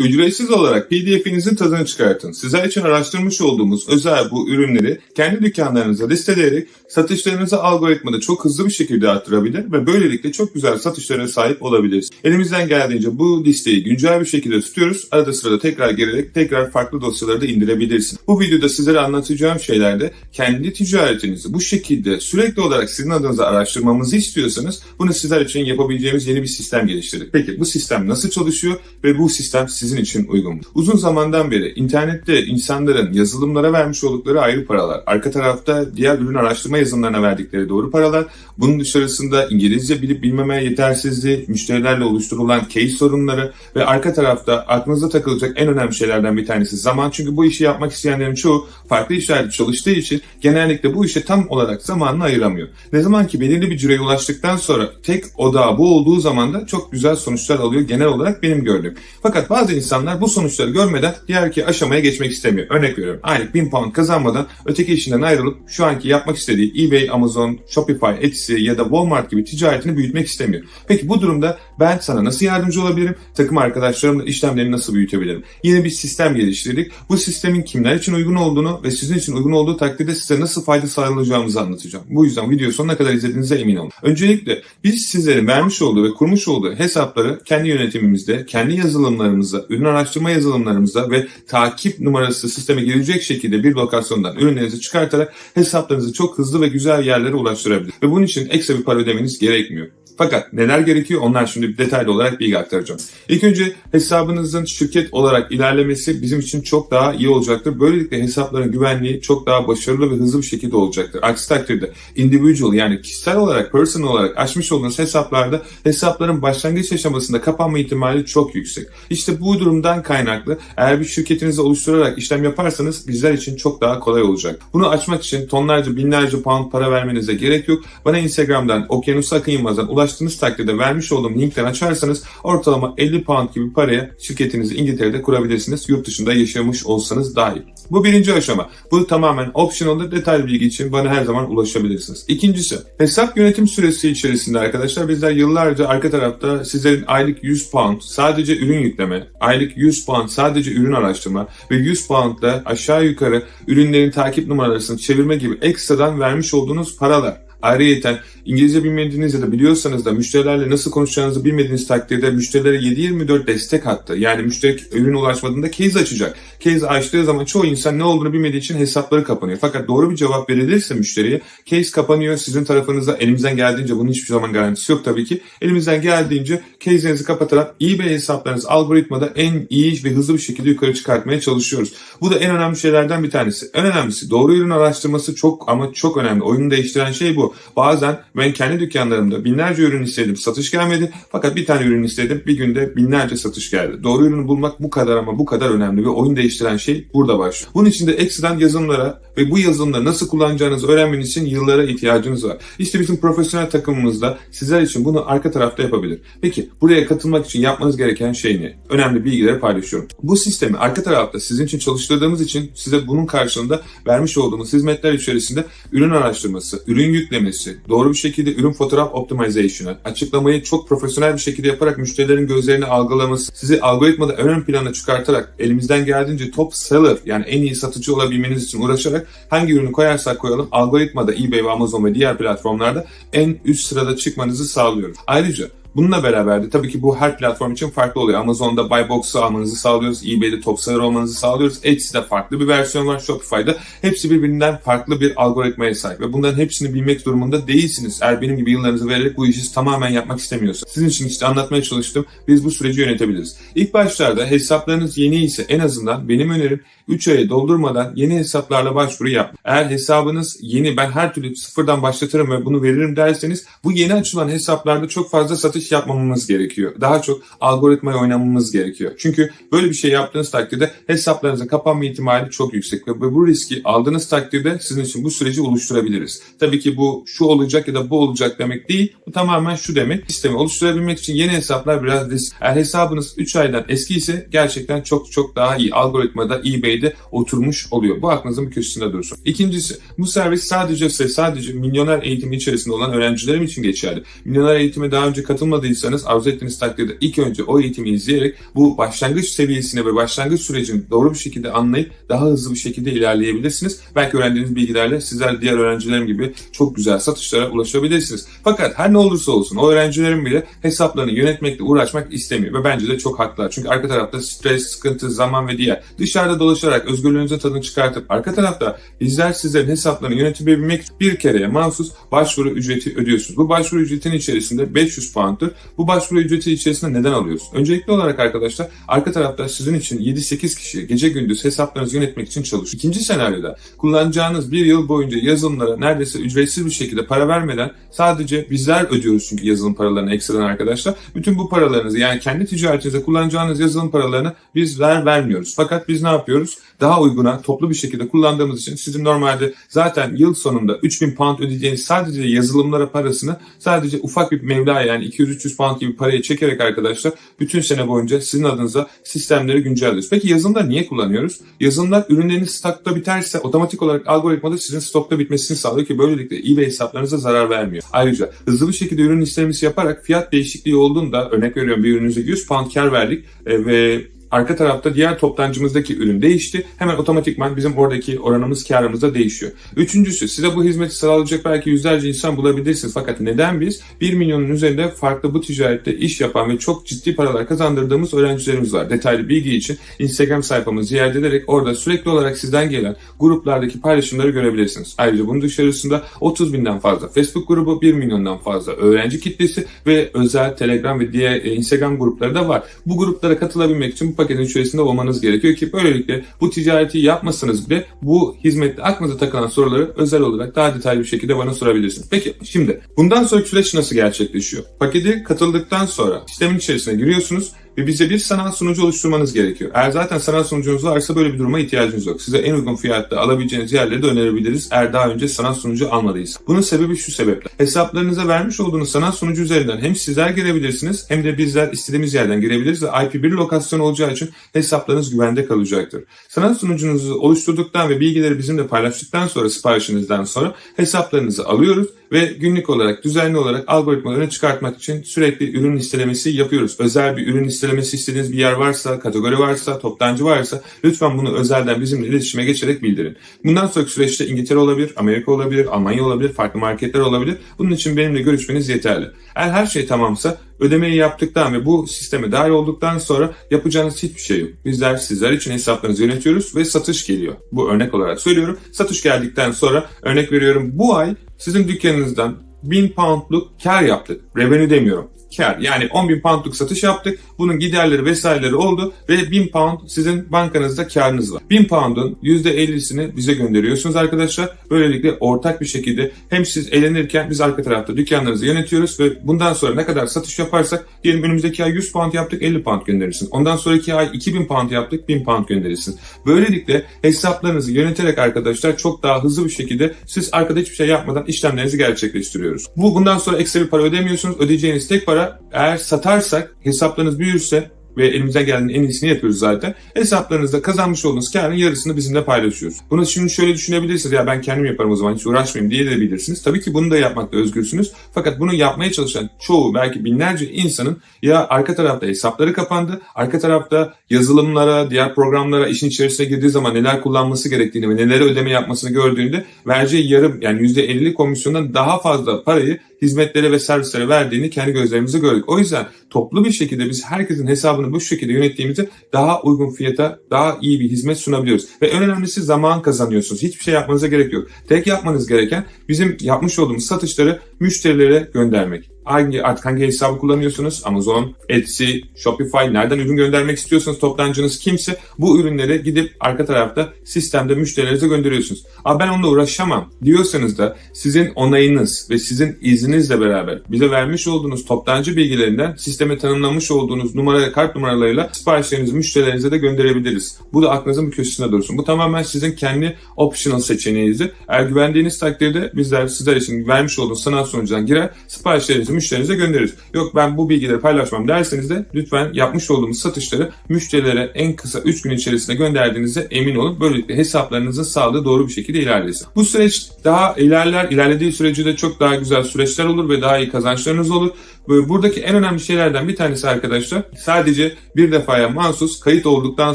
Ücretsiz olarak PDF'inizin tadını çıkartın. Sizler için araştırmış olduğumuz özel bu ürünleri kendi dükkanlarınıza listeleyerek satışlarınızı algoritmada çok hızlı bir şekilde arttırabilir ve böylelikle çok güzel satışlara sahip olabiliriz. Elimizden geldiğince bu listeyi güncel bir şekilde tutuyoruz. Arada sırada tekrar gelerek tekrar farklı dosyaları da indirebilirsin. Bu videoda sizlere anlatacağım şeylerde kendi ticaretinizi bu şekilde sürekli olarak sizin adınıza araştırmamızı istiyorsanız bunu sizler için yapabileceğimiz yeni bir sistem geliştirdik. Peki bu sistem nasıl çalışıyor ve bu sistem sizin için uygun? Uzun zamandan beri internette insanların yazılımlara vermiş oldukları ayrı paralar, arka tarafta diğer ürün araştırma yazılımlarına verdikleri doğru paralar, bunun dışarısında İngilizce bilip bilmeme yetersizliği, müşterilerle oluşturulan case sorunları ve arka tarafta aklınıza takılacak en önemli şeylerden bir tanesi zaman. Çünkü bu işi yapmak isteyenlerin çoğu farklı işlerde çalıştığı için genellikle bu işe tam olarak zamanını ayıramıyor. Ne zaman ki belirli bir cüreye ulaştıktan sonra tek odağı bu olduğu zaman da çok güzel sonuçlar alıyor genel olarak benim gördüğüm. Fakat bazı insanlar bu sonuçları görmeden diğer ki aşamaya geçmek istemiyor. Örnek veriyorum aylık 1000 pound kazanmadan öteki işinden ayrılıp şu anki yapmak istediği eBay, Amazon, Shopify, Etsy ya da Walmart gibi ticaretini büyütmek istemiyor. Peki bu durumda ben sana nasıl yardımcı olabilirim? Takım arkadaşlarımla işlemlerini nasıl büyütebilirim? Yeni bir sistem geliştirdik. Bu sistemin kimler için uygun olduğunu ve sizin için uygun olduğu takdirde size nasıl fayda sağlayacağımızı anlatacağım. Bu yüzden video sonuna kadar izlediğinize emin olun. Öncelikle biz sizlerin vermiş olduğu ve kurmuş olduğu hesapları kendi yönetimimizde, kendi yazılımlarımızda, ürün araştırma yazılımlarımızda ve takip numarası sisteme girecek şekilde bir lokasyondan ürünlerinizi çıkartarak hesaplarınızı çok hızlı ve güzel yerlere ulaştırabilir. Ve bunun için ekstra bir para ödemeniz gerekmiyor. Fakat neler gerekiyor onlar şimdi detaylı olarak bilgi aktaracağım. İlk önce hesabınızın şirket olarak ilerlemesi bizim için çok daha iyi olacaktır. Böylelikle hesapların güvenliği çok daha başarılı ve hızlı bir şekilde olacaktır. Aksi takdirde individual yani kişisel olarak, personal olarak açmış olduğunuz hesaplarda hesapların başlangıç aşamasında kapanma ihtimali çok yüksek. İşte bu durumdan kaynaklı eğer bir şirketinizi oluşturarak işlem yaparsanız bizler için çok daha kolay olacak. Bunu açmak için tonlarca binlerce pound para vermenize gerek yok. Bana Instagram'dan Okyanus Akın Yılmaz'dan ulaştığınız takdirde vermiş olduğum linkten açarsanız ortalama 50 pound gibi paraya şirketinizi İngiltere'de kurabilirsiniz. Yurt dışında yaşamış olsanız dahi. Bu birinci aşama. Bu tamamen optional'dır. Detaylı bilgi için bana her zaman ulaşabilirsiniz. İkincisi, hesap yönetim süresi içerisinde arkadaşlar bizler yıllarca arka tarafta sizlerin aylık 100 pound sadece ürün yükleme, aylık 100 pound sadece ürün araştırma ve 100 pound da aşağı yukarı ürünlerin takip numaralarını çevirme gibi ekstradan vermiş olduğunuz paralar. Ayrıyeten İngilizce bilmediğiniz ya da biliyorsanız da müşterilerle nasıl konuşacağınızı bilmediğiniz takdirde müşterilere 7-24 destek hattı. Yani müşteri ürün ulaşmadığında case açacak. Case açtığı zaman çoğu insan ne olduğunu bilmediği için hesapları kapanıyor. Fakat doğru bir cevap verilirse müşteriye case kapanıyor. Sizin tarafınıza elimizden geldiğince bunun hiçbir zaman garantisi yok tabii ki. Elimizden geldiğince case'lerinizi kapatarak eBay hesaplarınız algoritmada en iyi ve hızlı bir şekilde yukarı çıkartmaya çalışıyoruz. Bu da en önemli şeylerden bir tanesi. En önemlisi doğru ürün araştırması çok ama çok önemli. Oyunu değiştiren şey bu. Bazen ben kendi dükkanlarımda binlerce ürün istedim, satış gelmedi. Fakat bir tane ürün istedim, bir günde binlerce satış geldi. Doğru ürünü bulmak bu kadar ama bu kadar önemli ve oyun değiştiren şey burada başlıyor. Bunun için de ekstradan yazılımlara ve bu yazılımları nasıl kullanacağınızı öğrenmeniz için yıllara ihtiyacınız var. İşte bizim profesyonel takımımızda sizler için bunu arka tarafta yapabilir. Peki buraya katılmak için yapmanız gereken şey ne? Önemli bilgileri paylaşıyorum. Bu sistemi arka tarafta sizin için çalıştırdığımız için size bunun karşılığında vermiş olduğumuz hizmetler içerisinde ürün araştırması, ürün yüklemesi, doğru bir şekilde ürün fotoğraf optimization'ı, açıklamayı çok profesyonel bir şekilde yaparak müşterilerin gözlerini algılaması, sizi algoritmada ön plana çıkartarak elimizden geldiğince top seller yani en iyi satıcı olabilmeniz için uğraşarak hangi ürünü koyarsak koyalım algoritmada eBay ve Amazon ve diğer platformlarda en üst sırada çıkmanızı sağlıyoruz. Ayrıca Bununla beraber de tabii ki bu her platform için farklı oluyor. Amazon'da Buy Box'u almanızı sağlıyoruz. eBay'de top seller olmanızı sağlıyoruz. Etsy'de farklı bir versiyon var. Shopify'da hepsi birbirinden farklı bir algoritmaya sahip. Ve bunların hepsini bilmek durumunda değilsiniz. Eğer benim gibi yıllarınızı vererek bu işi tamamen yapmak istemiyorsanız. Sizin için işte anlatmaya çalıştım. Biz bu süreci yönetebiliriz. İlk başlarda hesaplarınız yeni ise en azından benim önerim 3 ayı doldurmadan yeni hesaplarla başvuru yap. Eğer hesabınız yeni ben her türlü sıfırdan başlatırım ve bunu veririm derseniz bu yeni açılan hesaplarda çok fazla satış yapmamamız gerekiyor. Daha çok algoritmaya oynamamız gerekiyor. Çünkü böyle bir şey yaptığınız takdirde hesaplarınızın kapanma ihtimali çok yüksek ve bu riski aldığınız takdirde sizin için bu süreci oluşturabiliriz. Tabii ki bu şu olacak ya da bu olacak demek değil. Bu tamamen şu demek. Sistemi oluşturabilmek için yeni hesaplar biraz risk. Eğer hesabınız 3 aydan eski ise gerçekten çok çok daha iyi. Algoritmada eBay'de oturmuş oluyor. Bu aklınızın bir köşesinde dursun. İkincisi bu servis sadece sadece milyoner eğitimi içerisinde olan öğrencilerim için geçerli. Milyoner eğitime daha önce katılmamış katılmadıysanız arzu ettiğiniz takdirde ilk önce o eğitimi izleyerek bu başlangıç seviyesine ve başlangıç sürecini doğru bir şekilde anlayıp daha hızlı bir şekilde ilerleyebilirsiniz. Belki öğrendiğiniz bilgilerle sizler diğer öğrencilerim gibi çok güzel satışlara ulaşabilirsiniz. Fakat her ne olursa olsun o öğrencilerin bile hesaplarını yönetmekle uğraşmak istemiyor ve bence de çok haklılar. Çünkü arka tarafta stres, sıkıntı, zaman ve diğer dışarıda dolaşarak özgürlüğünüzün tadını çıkartıp arka tarafta bizler sizlerin hesaplarını yönetebilmek bir kereye mahsus başvuru ücreti ödüyorsunuz. Bu başvuru ücretinin içerisinde 500 pound'tur. Bu başvuru ücreti içerisinde neden alıyoruz? Öncelikli olarak arkadaşlar arka tarafta sizin için 7-8 kişi gece gündüz hesaplarınızı yönetmek için çalışıyor. İkinci senaryoda kullanacağınız bir yıl boyunca yazılımlara neredeyse ücretsiz bir şekilde para vermeden sadece bizler ödüyoruz çünkü yazılım paralarını ekstradan arkadaşlar. Bütün bu paralarınızı yani kendi ticaretinizde kullanacağınız yazılım paralarını bizler vermiyoruz. Fakat biz ne yapıyoruz? Daha uyguna toplu bir şekilde kullandığımız için sizin normalde zaten yıl sonunda 3000 pound ödeyeceğiniz sadece yazılımlara parasını sadece ufak bir meblağ yani 200-300 pound gibi parayı çekerek arkadaşlar bütün sene boyunca sizin adınıza sistemleri güncelliyoruz. Peki yazılımları niye kullanıyoruz? Yazılımlar ürünleriniz stokta biterse otomatik olarak algoritmada sizin stokta bitmesini sağlıyor ki böylelikle eBay hesaplarınıza zarar vermiyor. Ayrıca hızlı bir şekilde ürün listemesi yaparak fiyat değişikliği olduğunda örnek veriyorum bir ürünüze 100 pound kar verdik e, ve arka tarafta diğer toptancımızdaki ürün değişti. Hemen otomatikman bizim oradaki oranımız karımız da değişiyor. Üçüncüsü size bu hizmeti sağlayacak belki yüzlerce insan bulabilirsiniz. Fakat neden biz 1 milyonun üzerinde farklı bu ticarette iş yapan ve çok ciddi paralar kazandırdığımız öğrencilerimiz var. Detaylı bilgi için Instagram sayfamızı ziyaret ederek orada sürekli olarak sizden gelen gruplardaki paylaşımları görebilirsiniz. Ayrıca bunun dışarısında 30 binden fazla Facebook grubu, 1 milyondan fazla öğrenci kitlesi ve özel Telegram ve diğer e, Instagram grupları da var. Bu gruplara katılabilmek için paketin içerisinde olmanız gerekiyor ki böylelikle bu ticareti yapmasanız bile bu hizmette aklınıza takılan soruları özel olarak daha detaylı bir şekilde bana sorabilirsiniz. Peki şimdi bundan sonraki süreç nasıl gerçekleşiyor? Paketi katıldıktan sonra sistemin içerisine giriyorsunuz ve bize bir sanal sunucu oluşturmanız gerekiyor. Eğer zaten sanal sunucunuz varsa böyle bir duruma ihtiyacınız yok. Size en uygun fiyatta alabileceğiniz yerleri de önerebiliriz eğer daha önce sanal sunucu almadıysa. Bunun sebebi şu sebeple. Hesaplarınıza vermiş olduğunuz sanal sunucu üzerinden hem sizler girebilirsiniz hem de bizler istediğimiz yerden girebiliriz ve IP1 lokasyon olacağı için hesaplarınız güvende kalacaktır. Sanal sunucunuzu oluşturduktan ve bilgileri bizimle paylaştıktan sonra siparişinizden sonra hesaplarınızı alıyoruz ve günlük olarak düzenli olarak algoritmalarını çıkartmak için sürekli ürün listelemesi yapıyoruz. Özel bir ürün listelemesi istediğiniz bir yer varsa, kategori varsa, toptancı varsa lütfen bunu özelden bizimle iletişime geçerek bildirin. Bundan sonraki süreçte İngiltere olabilir, Amerika olabilir, Almanya olabilir, farklı marketler olabilir. Bunun için benimle görüşmeniz yeterli. Eğer her şey tamamsa ödemeyi yaptıktan ve bu sisteme dahil olduktan sonra yapacağınız hiçbir şey yok. Bizler sizler için hesaplarınızı yönetiyoruz ve satış geliyor. Bu örnek olarak söylüyorum. Satış geldikten sonra örnek veriyorum bu ay sizin dükkanınızdan 1000 poundluk kar yaptık. Revenue demiyorum kar. Yani 10 bin poundluk satış yaptık. Bunun giderleri vesaireleri oldu ve 1000 pound sizin bankanızda karınız var. 1000 pound'un %50'sini bize gönderiyorsunuz arkadaşlar. Böylelikle ortak bir şekilde hem siz eğlenirken biz arka tarafta dükkanlarınızı yönetiyoruz ve bundan sonra ne kadar satış yaparsak diyelim önümüzdeki ay 100 pound yaptık 50 pound gönderirsiniz. Ondan sonraki ay 2000 pound yaptık 1000 pound gönderirsiniz. Böylelikle hesaplarınızı yöneterek arkadaşlar çok daha hızlı bir şekilde siz arkada hiçbir şey yapmadan işlemlerinizi gerçekleştiriyoruz. Bu bundan sonra ekstra bir para ödemiyorsunuz. Ödeyeceğiniz tek para eğer satarsak hesaplarınız büyürse ve elimizden gelenin en iyisini yapıyoruz zaten. Hesaplarınızda kazanmış olduğunuz karın yarısını bizimle paylaşıyoruz. Bunu şimdi şöyle düşünebilirsiniz ya ben kendim yaparım o zaman hiç uğraşmayayım diye de bilirsiniz. Tabii ki bunu da yapmakta özgürsünüz. Fakat bunu yapmaya çalışan çoğu belki binlerce insanın ya arka tarafta hesapları kapandı, arka tarafta yazılımlara, diğer programlara işin içerisine girdiği zaman neler kullanması gerektiğini ve nelere ödeme yapmasını gördüğünde vereceği yarım yani %50 komisyondan daha fazla parayı hizmetlere ve servislere verdiğini kendi gözlerimizle gördük. O yüzden toplu bir şekilde biz herkesin hesabını bu şekilde yönettiğimizde daha uygun fiyata daha iyi bir hizmet sunabiliyoruz. Ve en önemlisi zaman kazanıyorsunuz. Hiçbir şey yapmanıza gerek yok. Tek yapmanız gereken bizim yapmış olduğumuz satışları müşterilere göndermek hangi artık hangi hesabı kullanıyorsunuz? Amazon, Etsy, Shopify nereden ürün göndermek istiyorsanız toptancınız kimse bu ürünleri gidip arka tarafta sistemde müşterilerinize gönderiyorsunuz. Aa ben onunla uğraşamam diyorsanız da sizin onayınız ve sizin izninizle beraber bize vermiş olduğunuz toptancı bilgilerinden sisteme tanımlamış olduğunuz numara kart numaralarıyla siparişlerinizi müşterilerinize de gönderebiliriz. Bu da aklınızın bir köşesinde dursun. Bu tamamen sizin kendi optional seçeneğinizdir. Eğer güvendiğiniz takdirde bizler sizler için vermiş olduğunuz sanal sunucudan girer siparişlerinizi maillerinizi müşterinize göndeririz. Yok ben bu bilgileri paylaşmam derseniz de lütfen yapmış olduğumuz satışları müşterilere en kısa 3 gün içerisinde gönderdiğinizde emin olun. Böylelikle hesaplarınızın sağlığı doğru bir şekilde ilerlesin. Bu süreç daha ilerler. İlerlediği sürece de çok daha güzel süreçler olur ve daha iyi kazançlarınız olur. Böyle Buradaki en önemli şeylerden bir tanesi arkadaşlar sadece bir defaya mahsus kayıt olduktan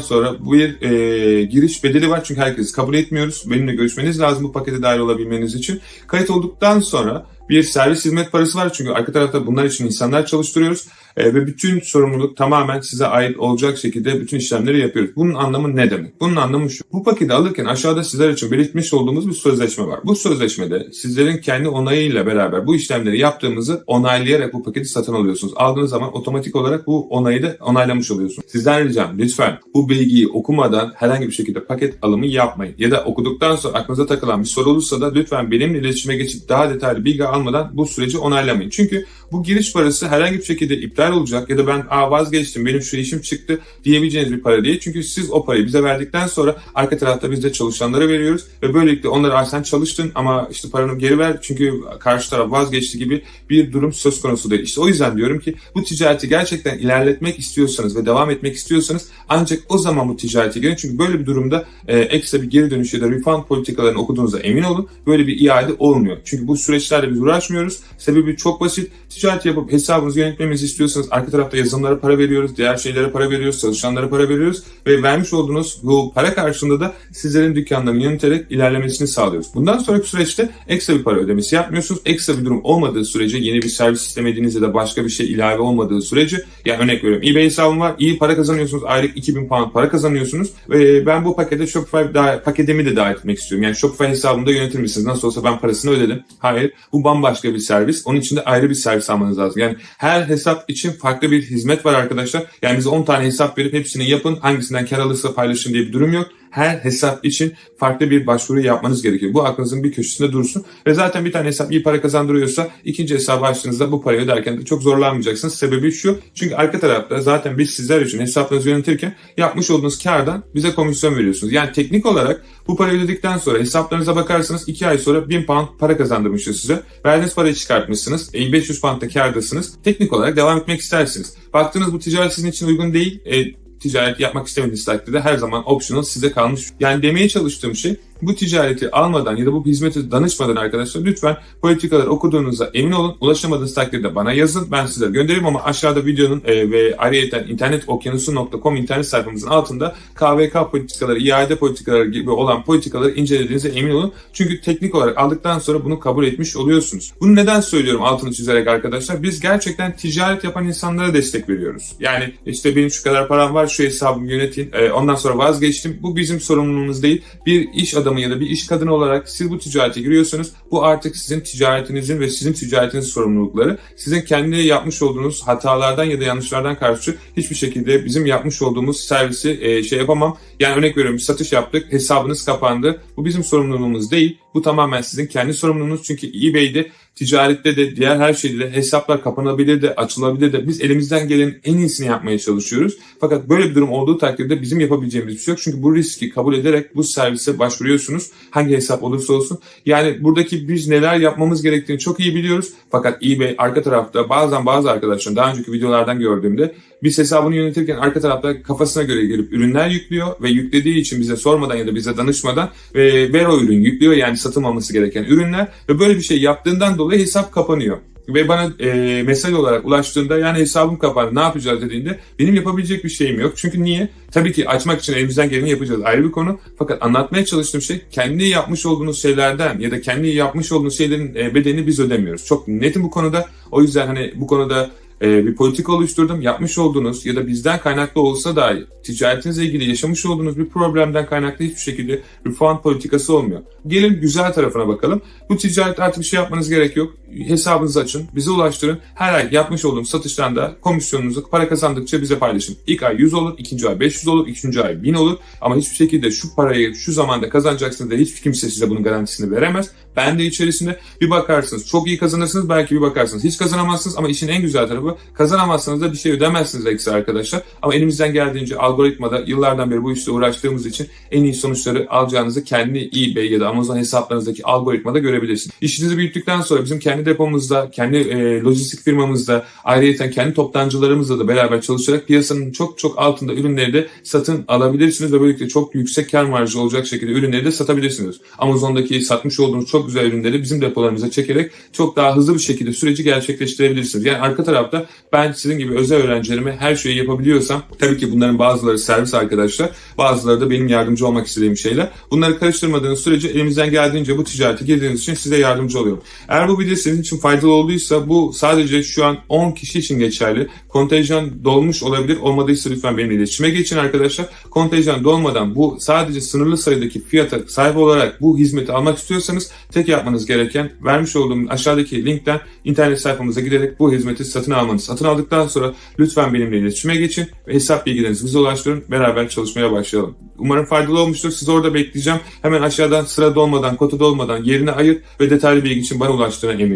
sonra bir e, giriş bedeli var çünkü herkes kabul etmiyoruz. Benimle görüşmeniz lazım bu pakete dahil olabilmeniz için. Kayıt olduktan sonra bir servis hizmet parası var çünkü arka tarafta bunlar için insanlar çalıştırıyoruz E, ve bütün sorumluluk tamamen size ait olacak şekilde bütün işlemleri yapıyoruz. Bunun anlamı ne demek? Bunun anlamı şu. Bu paketi alırken aşağıda sizler için belirtmiş olduğumuz bir sözleşme var. Bu sözleşmede sizlerin kendi onayıyla beraber bu işlemleri yaptığımızı onaylayarak bu paketi satın alıyorsunuz. Aldığınız zaman otomatik olarak bu onayı da onaylamış oluyorsunuz. Sizden ricam lütfen bu bilgiyi okumadan herhangi bir şekilde paket alımı yapmayın. Ya da okuduktan sonra aklınıza takılan bir soru olursa da lütfen benimle iletişime geçip daha detaylı bilgi almadan bu süreci onaylamayın. Çünkü bu giriş parası herhangi bir şekilde iptal olacak ya da ben Aa, vazgeçtim benim şu işim çıktı diyebileceğiniz bir para değil. Çünkü siz o parayı bize verdikten sonra arka tarafta biz de çalışanlara veriyoruz ve böylelikle onlara sen çalıştın ama işte paranı geri ver çünkü karşı taraf vazgeçti gibi bir durum söz konusu değil. İşte o yüzden diyorum ki bu ticareti gerçekten ilerletmek istiyorsanız ve devam etmek istiyorsanız ancak o zaman bu ticarete girin. Çünkü böyle bir durumda e, ekstra bir geri dönüş ya da refund politikalarını okuduğunuzda emin olun. Böyle bir iade olmuyor. Çünkü bu süreçlerle biz uğraşmıyoruz. Sebebi çok basit. Ticaret yapıp hesabınızı yönetmemizi istiyorsanız arka tarafta yazılımlara para veriyoruz, diğer şeylere para veriyoruz, çalışanlara para veriyoruz ve vermiş olduğunuz bu para karşılığında da sizlerin dükkanlarını yöneterek ilerlemesini sağlıyoruz. Bundan sonraki süreçte ekstra bir para ödemesi yapmıyorsunuz. Ekstra bir durum olmadığı sürece yeni bir servis istemediğiniz ya da başka bir şey ilave olmadığı sürece yani örnek veriyorum eBay hesabım var, iyi para kazanıyorsunuz, aylık 2000 pound para kazanıyorsunuz ve ben bu pakete Shopify daha, paketimi de dahil etmek istiyorum. Yani Shopify hesabımda yönetir misiniz? Nasıl olsa ben parasını ödedim. Hayır. Bu bambaşka bir servis. Onun için de ayrı bir servis almanız lazım. Yani her hesap için farklı bir hizmet var arkadaşlar. Yani bize 10 tane hesap verip hepsini yapın. Hangisinden kar alırsa paylaşın diye bir durum yok her hesap için farklı bir başvuru yapmanız gerekiyor. Bu aklınızın bir köşesinde dursun. Ve zaten bir tane hesap iyi para kazandırıyorsa ikinci hesabı açtığınızda bu parayı öderken de çok zorlanmayacaksınız. Sebebi şu. Çünkü arka tarafta zaten biz sizler için hesaplarınızı yönetirken yapmış olduğunuz kardan bize komisyon veriyorsunuz. Yani teknik olarak bu parayı ödedikten sonra hesaplarınıza bakarsanız 2 ay sonra 1000 pound para kazandırmıştır size. Verdiğiniz parayı çıkartmışsınız. E, 500 pound da kardasınız. Teknik olarak devam etmek istersiniz. Baktınız bu ticaret sizin için uygun değil. E, ticaret yapmak istemediğiniz takdirde her zaman optional size kalmış. Yani demeye çalıştığım şey bu ticareti almadan ya da bu hizmeti danışmadan arkadaşlar lütfen politikaları okuduğunuzda emin olun. Ulaşamadığınız takdirde bana yazın. Ben size göndereyim ama aşağıda videonun e, ve ayrıyeten internetokyanusu.com internet sayfamızın altında KVK politikaları, iade politikaları gibi olan politikaları incelediğinize emin olun. Çünkü teknik olarak aldıktan sonra bunu kabul etmiş oluyorsunuz. Bunu neden söylüyorum altını çizerek arkadaşlar? Biz gerçekten ticaret yapan insanlara destek veriyoruz. Yani işte benim şu kadar param var, şu hesabımı yönetin, e, ondan sonra vazgeçtim. Bu bizim sorumluluğumuz değil. Bir iş adamı ya da bir iş kadını olarak siz bu ticarete giriyorsanız bu artık sizin ticaretinizin ve sizin ticaretinizin sorumlulukları. Sizin kendi yapmış olduğunuz hatalardan ya da yanlışlardan karşı hiçbir şekilde bizim yapmış olduğumuz servisi e, şey yapamam. Yani örnek veriyorum satış yaptık, hesabınız kapandı. Bu bizim sorumluluğumuz değil. Bu tamamen sizin kendi sorumluluğunuz. Çünkü eBay'de ticarette de diğer her şeyde de hesaplar kapanabilir de açılabilir de biz elimizden gelenin en iyisini yapmaya çalışıyoruz. Fakat böyle bir durum olduğu takdirde bizim yapabileceğimiz bir şey yok. Çünkü bu riski kabul ederek bu servise başvuruyorsunuz. Hangi hesap olursa olsun. Yani buradaki biz neler yapmamız gerektiğini çok iyi biliyoruz. Fakat eBay arka tarafta bazen bazı arkadaşların daha önceki videolardan gördüğümde biz hesabını yönetirken arka tarafta kafasına göre gelip ürünler yüklüyor ve yüklediği için bize sormadan ya da bize danışmadan ve ver o ürün yüklüyor yani satılmaması gereken ürünler ve böyle bir şey yaptığından dolayı hesap kapanıyor. Ve bana e, mesaj olarak ulaştığında yani hesabım kapandı ne yapacağız dediğinde benim yapabilecek bir şeyim yok. Çünkü niye? Tabii ki açmak için elimizden geleni yapacağız ayrı bir konu. Fakat anlatmaya çalıştığım şey kendi yapmış olduğunuz şeylerden ya da kendi yapmış olduğunuz şeylerin e, bedelini biz ödemiyoruz. Çok netim bu konuda. O yüzden hani bu konuda e, bir politika oluşturdum. Yapmış olduğunuz ya da bizden kaynaklı olsa dahi ticaretinizle ilgili yaşamış olduğunuz bir problemden kaynaklı hiçbir şekilde refund politikası olmuyor. Gelin güzel tarafına bakalım. Bu ticaret artık bir şey yapmanız gerek yok. Hesabınızı açın, bize ulaştırın. Her ay yapmış olduğum satıştan da komisyonunuzu para kazandıkça bize paylaşın. İlk ay 100 olur, ikinci ay 500 olur, üçüncü ay 1000 olur. Ama hiçbir şekilde şu parayı şu zamanda kazanacaksınız diye hiçbir kimse size bunun garantisini veremez. Ben de içerisinde bir bakarsınız çok iyi kazanırsınız belki bir bakarsınız hiç kazanamazsınız ama işin en güzel tarafı. Kazanamazsanız da bir şey ödemezsiniz eksi arkadaşlar. Ama elimizden geldiğince algoritmada yıllardan beri bu işte uğraştığımız için en iyi sonuçları alacağınızı kendi eBay ya da Amazon hesaplarınızdaki algoritmada görebilirsiniz. İşinizi büyüttükten sonra bizim kendi depomuzda, kendi e, lojistik firmamızda, ayrıca kendi toptancılarımızla da beraber çalışarak piyasanın çok çok altında ürünleri de satın alabilirsiniz ve böylelikle çok yüksek kar marjı olacak şekilde ürünleri de satabilirsiniz. Amazon'daki satmış olduğunuz çok güzel ürünleri bizim depolarımıza çekerek çok daha hızlı bir şekilde süreci gerçekleştirebilirsiniz. Yani arka tarafta ben sizin gibi özel öğrencilerime her şeyi yapabiliyorsam tabii ki bunların bazıları servis arkadaşlar, bazıları da benim yardımcı olmak istediğim şeyler. Bunları karıştırmadığınız sürece elimizden geldiğince bu ticarete girdiğiniz için size yardımcı oluyorum. Eğer bu video sizin için faydalı olduysa bu sadece şu an 10 kişi için geçerli. Kontenjan dolmuş olabilir. Olmadıysa lütfen benimle iletişime geçin arkadaşlar. Kontenjan dolmadan bu sadece sınırlı sayıdaki fiyata sahip olarak bu hizmeti almak istiyorsanız tek yapmanız gereken vermiş olduğum aşağıdaki linkten internet sayfamıza giderek bu hizmeti satın almanız. Satın aldıktan sonra lütfen benimle iletişime geçin ve hesap bilgilerinizi bize ulaştırın. Beraber çalışmaya başlayalım. Umarım faydalı olmuştur. Sizi orada bekleyeceğim. Hemen aşağıdan sıra dolmadan, kota dolmadan yerini ayır ve detaylı bilgi için bana ulaştığına emin ol.